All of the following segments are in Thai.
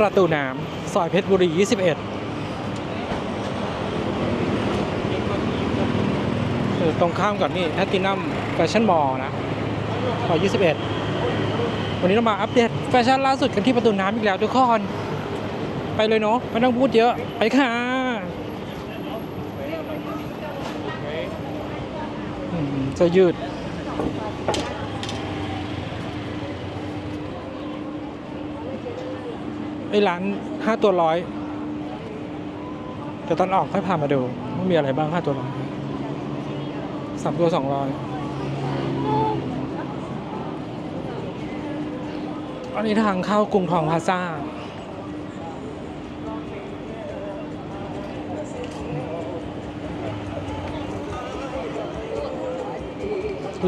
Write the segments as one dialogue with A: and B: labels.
A: ประตูน้ำซอยเพชรบุรี 21ตรงข้ามกับนี่แพตตินัมแฟชั่นมอลนะซอย21 วันนี้เรามาอัปเดตแฟชั่นล่าสุดกันที่ประตูน้ำอีกแล้วทุกคน ไปเลยเนาะไม่ต้องพูดเยอะไปค่ะอืมเสื้อยืด ไอ้ร้านห้าตัวร้อยเดี๋ยวตอนออกค่อยพามาดูว่ามีอะไรบ้างห้าตัวร้อยสามตัวสองร้อยอันนี้ทางเข้ากรุงทองพาซ่า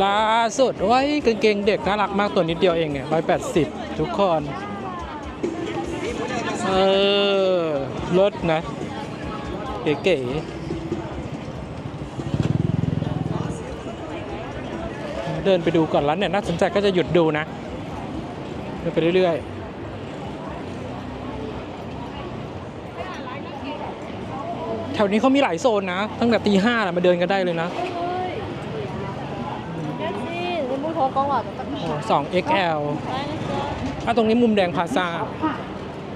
A: ล่าสุดไว้ยกางเกงเด็กน่ารักมากตัวนิดเดียวเองเนี่ยร้อยแปดสิบทุกคน เออรถนะ เก๋ๆเดินไปดูก่อนร้านเนี่ยน่าสนใจก็จะหยุดดูนะ เดินไปเรื่อยๆแถวนี้เขามีหลายโซนนะ ตั้งแต่ตีห้ามาเดินกันได้เลยนะ
B: Merci, les moules encore là.
A: สอง XL อะตรงนี้มุมแดงพาซา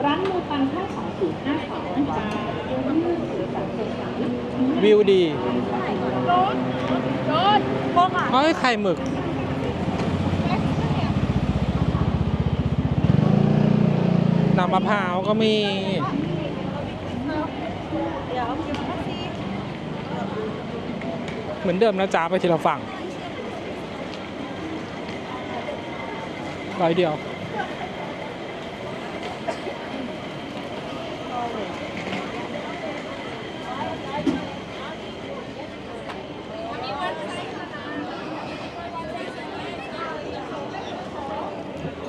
C: ร้านมูปันค่า2452นะคะ
A: วิวดี
B: Rốt, con à?
A: เฮ้ยไข่หมึกน้ำมะพร้าวก็มีเหมือนเดิมนะจ๊ะไปทีละฝั่งร้อยเดียว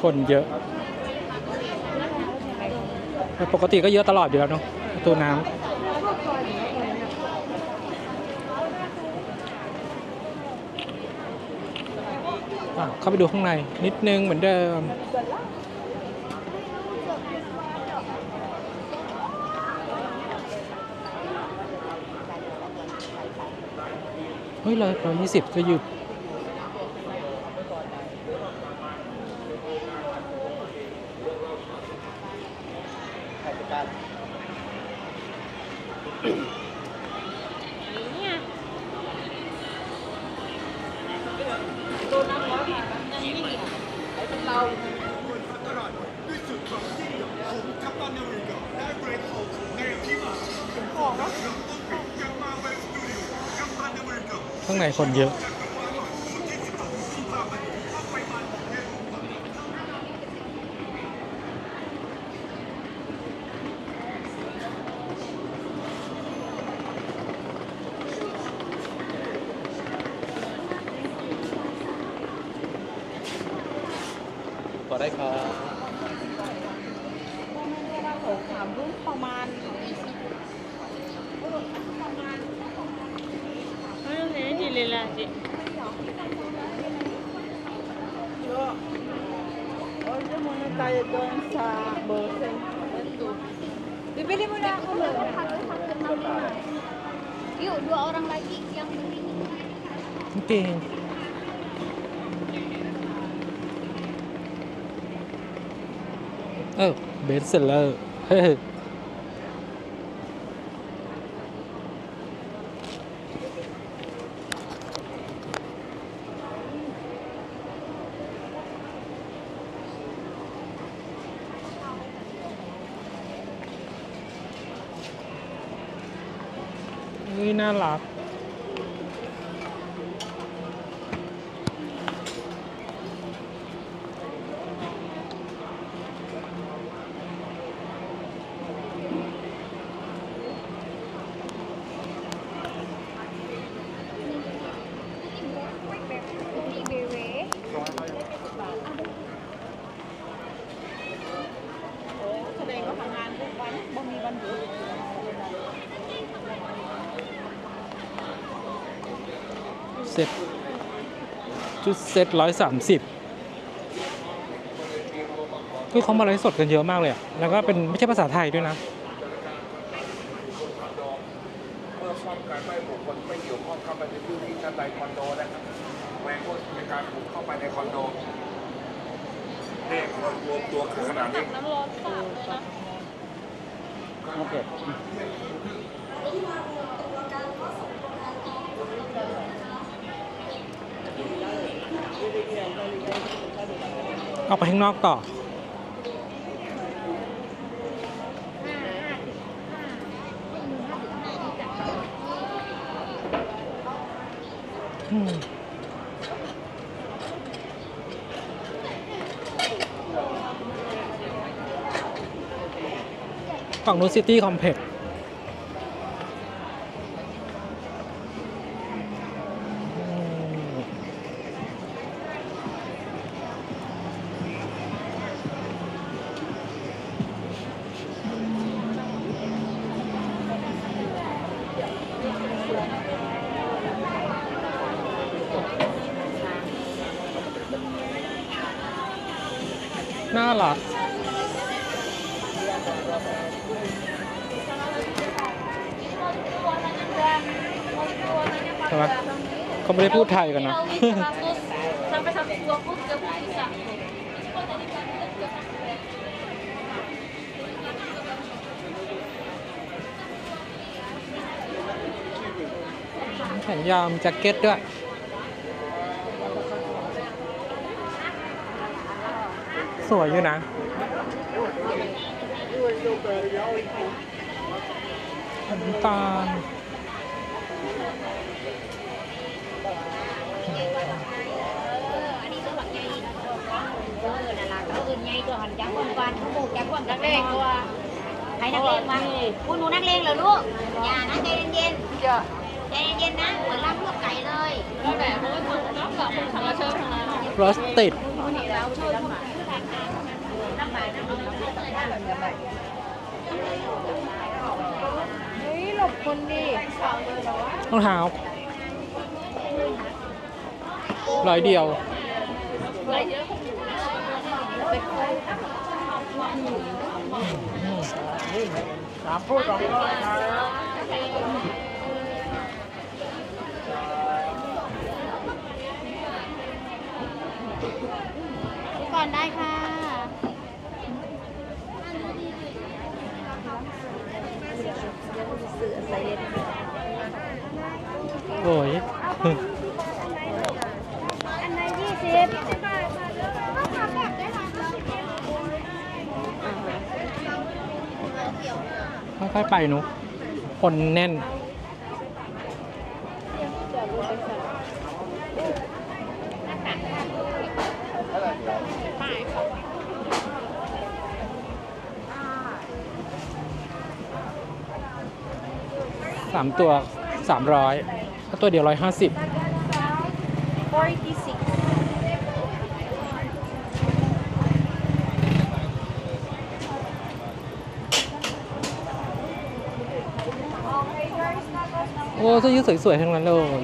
A: คนเยอะ ปกติก็เยอะตลอดอยู่แล้วเนาะประตูน้ำเข้าไปดูข้างในนิดนึงเหมือนเดิม เฮ้ยร้อยร้อยยี่สิบจะอยู่ คนเยอะ
D: ก็ได้ครับ
B: ถามรุ่นประมาณ
E: doon sa
B: Bibili mo na ako.
F: Dua orang lagi yang beli.
A: Okay. Oh, bersel lah. ซ็ตชุดเซ็ตร้อยสามสิบคือเขามาไลฟ์สดกันเยอะมากเลยอะแล้วก็เป็นไม่ใช่ภาษาไทยด้วยนะ
G: เมื่อป้องกันไม่ให้บุคคลไม่เกี่ยวข้องเข้าไปในพื้นที่ชั้นใดคอนโดนะครับแวงว่าในการบุกเข้าไปในคอนโดเนี่ยเรารวมตัวกันขนาดนี้
B: น้ำร้อนสาดเลยนะ
D: โอเค
A: ออกไปข้างนอกต่อฝั่งนู้นซิตี้คอมเพล็กซ์ รัก ใช่ไหมเขาไม่ได้พูดไทยกันนะ
B: sampai 120 30 bisa.
A: แขนยาวมีแจ็คเก็ตด้วย สวยอยู่นะ น้ำตาล
F: อันนี้ตัวหลักใหญ่เออนั่นล่ะเขาอื่นตัวหันจักคนกันเขาปลูกจักคนนักเลงวให้นักเลงมาคุณหนูนักเลงเหรอลูก อย่านะใจเย็นๆใจเย็นๆนะเหมือนรับลวกไก่เลย
B: Có vẻ mỗi người nó là một thằng là chơi thằng nào.
A: รสติด
B: เฮ้ย หลบคนดิ
A: รองเท้าร้อยเดียว
B: อะไรเยอะ
F: ก่อนได้ค่ะ
A: โอ้ย
F: อันนั้นยี่สิบก็ทำแบบได้ค่ะ
A: ค่อยๆไปหนุคนแน่น สามตัวสามร้อยถ้าตัวเดียวร้อยห้าสิบโอ้เสื้อยืดสวยๆ ทั้งนั้นเลย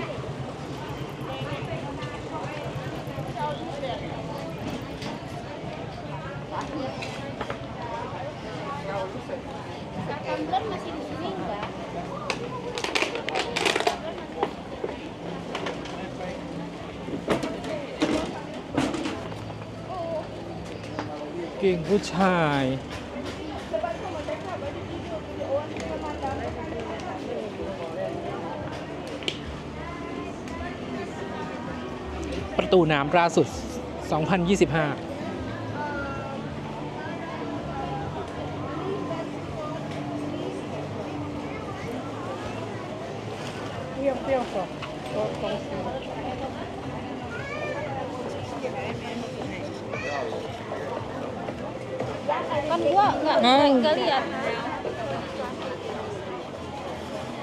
F: Tumbler masih di sini
A: เก่งผู้ชาย ประตูน้ำล่าสุด 2025
B: Kan gua nggak
A: Hmm.
B: nggak lihat.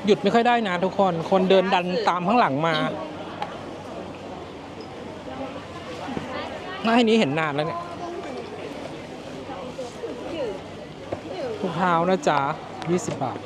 A: หยุดไม่ค่อยได้นะทุกคน คนเดินดันตามข้างหลังมาหน้าให้นี้เห็นนานแล้วเนี่ยถุงเท้านะจ๊ะ20 บาท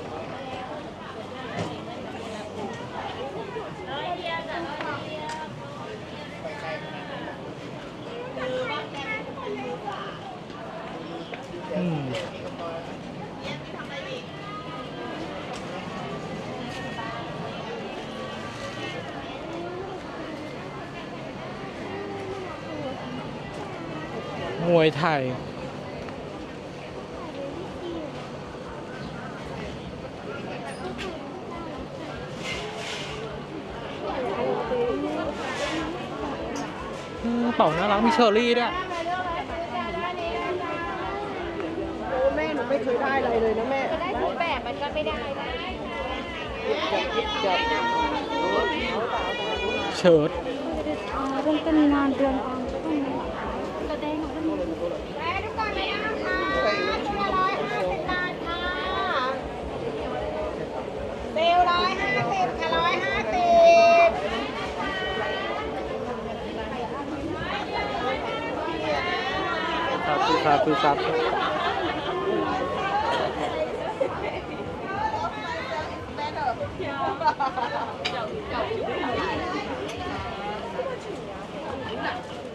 A: มวยไทยอืมเป่าน่ารักมีเชอร์รี่ด้วย
E: โอ้แม่หนูไม่เคยได้อะไรเลยนะแม่
B: ได้ทุกแบบมันก็ไม่ได้นะ
A: เชิร์ต
B: เรื่องเป็นงานเดือนกระเด้งมัน
F: เซลร้อยห้าสิบค่ะร้อยห้าสิบ
A: ครับคือครับคือครับ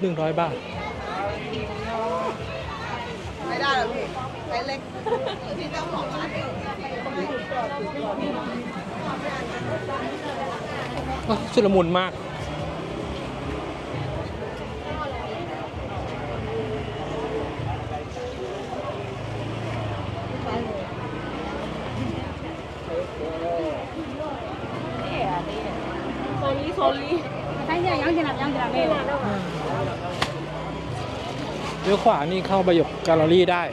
A: หนึ่งร้อยบาท
E: ไม่ได้หรอกพี่ไซส์เล็กที่เจ้าของร้าน
A: โอ้ ชุลมุนมาก
B: ใช่ยังยังจะนับยังจะนับเร็ว
A: เลี้ยวขวานี่เข้าประโยคแกลเลอรี่ได้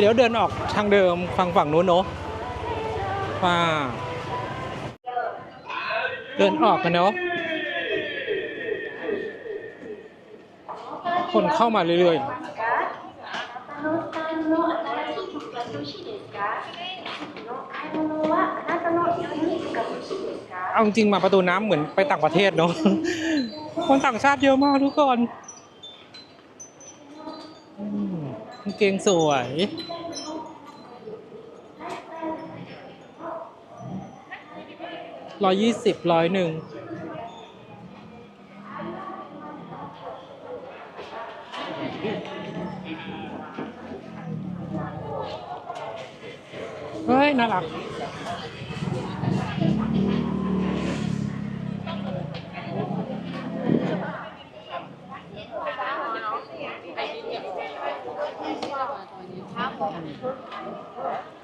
A: เดี๋ยวเดินออกทางเดิมฝั่งฝั่งนู้นเนาะว่าเดินออกกันเนาะคนเข้ามาเรื่อยๆ เอาจริงมาประตูน้ำเหมือนไปต่างประเทศเนาะ คนต่างชาติเยอะมากทุกคนอืมกาง เกงสวย ร้อยยี่สิบร้อยหนึ่ง เฮ้ย น่ารัก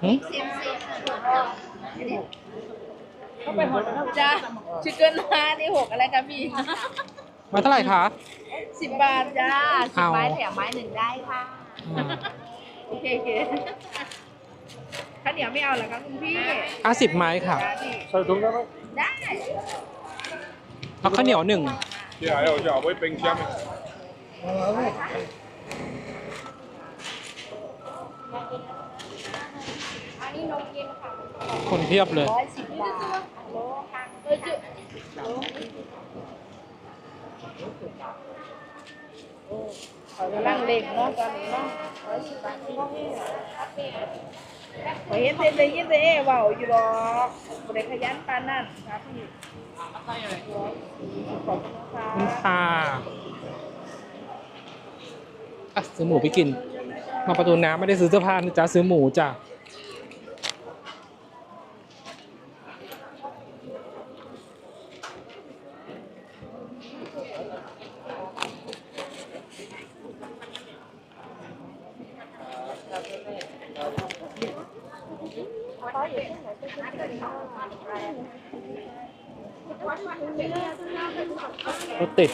A: หืม
B: จ้าชิคเก้นมาที่หกอะไรกันพี่
A: มาเท่าไหร่คะ
B: สิบบาทจ้า
A: เอา
F: ไม้แถมไม้หนึ่งได้ค่ะ
A: อ่า
B: โอเคโอเคข้าวเหนียวไม่เอาเหรอคะคุณพี่
A: อะสิบไม้ค่ะ
B: จ้าพี่
G: ใส่ถุงได้ไหม
B: ได้
A: เอาข้าวเหนียวหนึ่ง
G: ที่ไหนเราจะเอาไว้เป็นแชมป์
B: อันนี้ นมเย็นค่ะ
A: คนเพียบเลย
B: ร้อยสิบบาทโลค่ะเออจุกำลังเล็กเนาะตอนนี้เนาะร้อยสิบบาทขอเห็นได้ยินแต่เอ๋เว่าอยู่หรอกบริขยันปานนั่นครับพี่ขอบคุณค่ะ
A: คุณค่ะอะซื้อหมูไปกิน มาประตูน้ำไม่ได้ซื้อเสื้อผ้านะจ๊ะซื้อหมูจ้ะ รถติด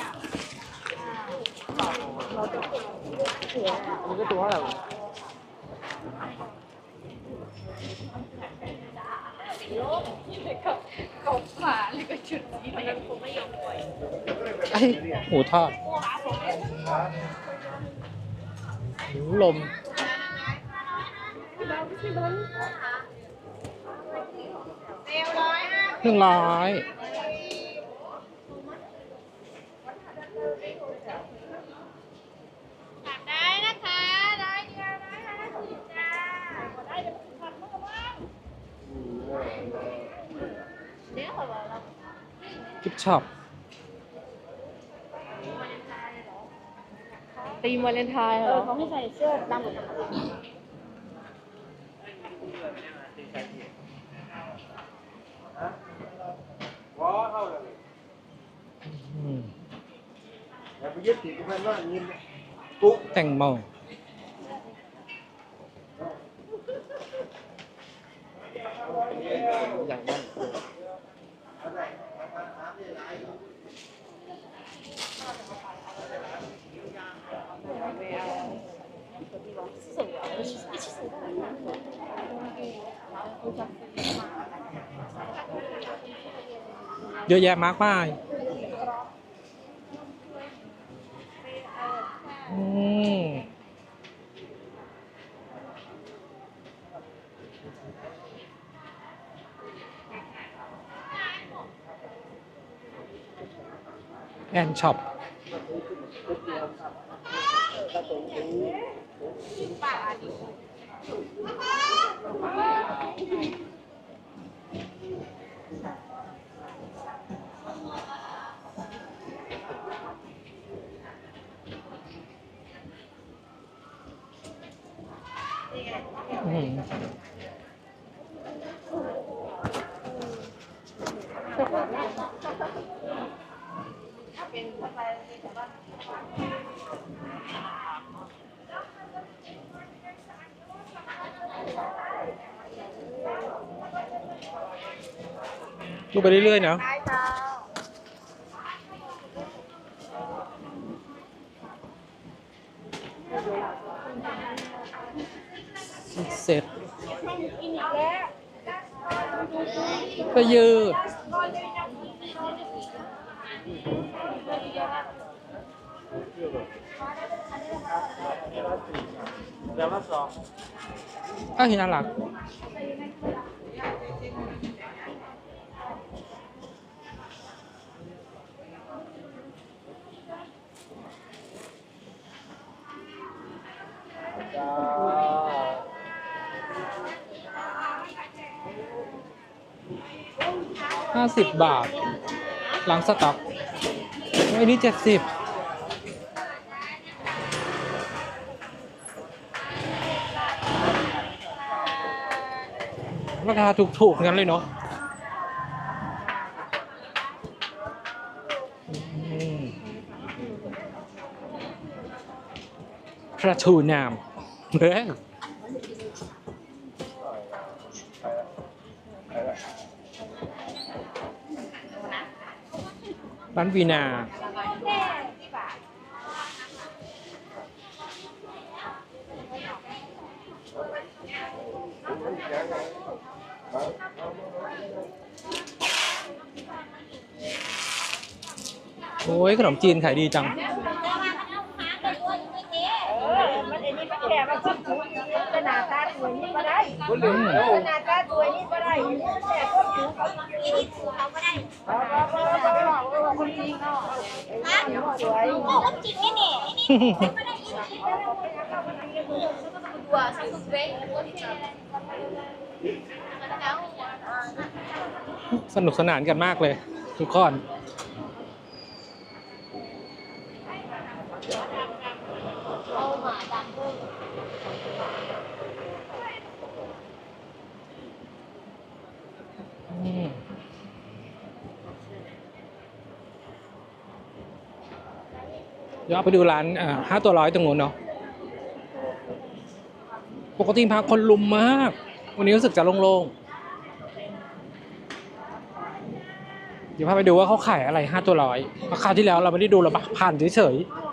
B: เขาผ่าเลยก็ชุดนี้มันคงไม่ยอมปล่อย
A: ไอ้หมูทอดหูลม หนึ่งร้อย
B: ได้นะคะร้อยเดียวร้อยห้าสิบจ้าได้เดี๋ยวมันพันมากบ้างเดี๋ยวขอบอกเรา
A: กิฟช็อป
B: ตีมวาเลนไทน์
F: เอ
B: เหร
F: อ
B: อ
F: เขาให้ใส่เสื้อดำกับ
A: อืม
D: อย่าไป ยึดติดกับมันว่าเงิ น
A: แตงโม
D: อย่างนั้น
A: เยอะแยะมากมายอืมแอนช็อป ดูไปเรื่อยๆเนาะเสร็จก็ยืด
D: แล้วมาสอง
A: ก็เห็นน่ารัก ห้าสิบบาท หลังสต็อกไอ้นี่เจ็ดสิบราคาถูกๆงั้นเลยเนาะอืมพระทูนาม เฮ้ยร้านวีนาโอ้ยขนมจีนขายดีจัง
F: มันไอ้นี่มันแค่มาจิ้มจุ๊บขนาดตาส วยนี่ก็ได้
D: คนเหลือแล้ว
F: ขนาดตาสวยนี่ก็ได้อันนี้แค่ก็จุ๊บเขาอีนี่ถูเขาก็ได้คนจริงเนาะสวย
B: โอ้จริงนี่นี่นี่ไม่ได้ยินตัวสักสุดเว้ยโอเคแล้ว
A: สนุกสนานกันมากเลย ทุกคน
B: เอาหมาดังเพิ่ม
A: อืม เดี๋ยวไปดูร้านห้าตัวร้อยตรงนู้นเนาะปกติพาคนลุมมาก วันนี้รู้สึกจะโล่งๆเดี๋ยวพาไปดูว่าเขาขายอะไรห้าตัวร้อยราคราวที่แล้วเราไม่ได้ดูเราผ่านเฉย
C: ๆ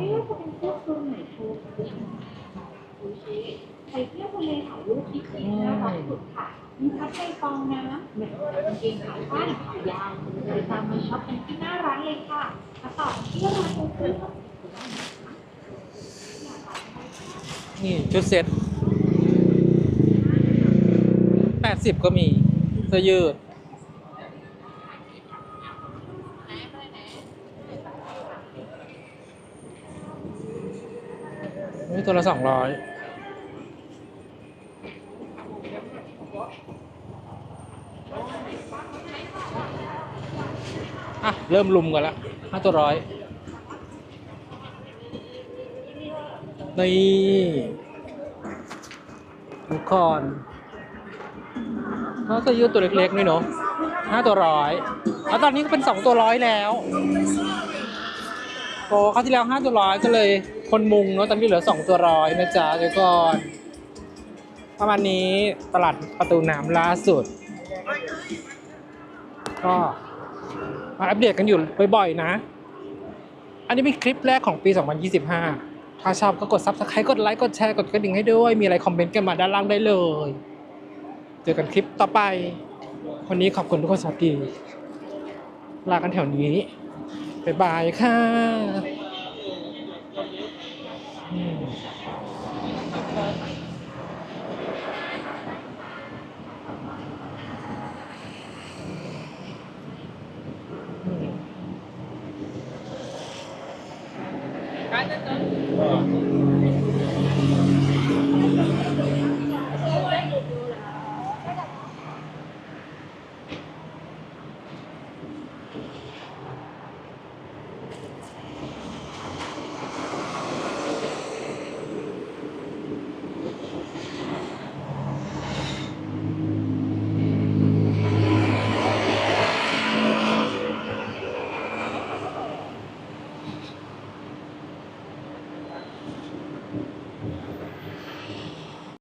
C: ม่ว่าจะเป็นเสื้อคลุมไหนโชว์ใส่เสื้อทะเลถ่ายรูปที่สีน่ารักสุดค่ะ มีพัดใจฟองน้ำแบบกางเกงขาสั้นขายาวเลยตามมาช็อปกันที่หน้าร้านเลยค่ะมาต่อที่ร้านคุณ
A: ๆ นี่ชุดเซ็ตแปดสิบก็มีเสื้อยืด นี่ตัวละสองร้อยอะ เริ่มลุมกันแล้วห้าตัวร้อย นี่ทุกคนเขาจะยืดตัวเล็กๆนี่เนาะห้าตัวร้อยแล้วตอนนี้ก็เป็นสองตัวร้อยแล้วโอ้คราวที่แล้วห้าตัวร้อยก็เลยคนมุงเนาะตอนนี้เหลือสองตัวร้อยนะจ๊ะทุกคนประมาณนี้ตลาดประตูน้ำล่าสุด ก็มาอัปเดตกันอยู่บ่อยๆนะ อันนี้เป็นคลิปแรกของปี 2025 ถ้าชอบก็กด subscribe กดไลค์กดแชร์กดกระดิ่งให้ด้วย มีอะไรคอมเมนต์กันมาด้านล่างได้เลย เจอกันคลิปต่อไป วันนี้ขอบคุณทุกคนสวัสดี ลากันแถวนี้บ๊ายบายค่ะอืมอื ม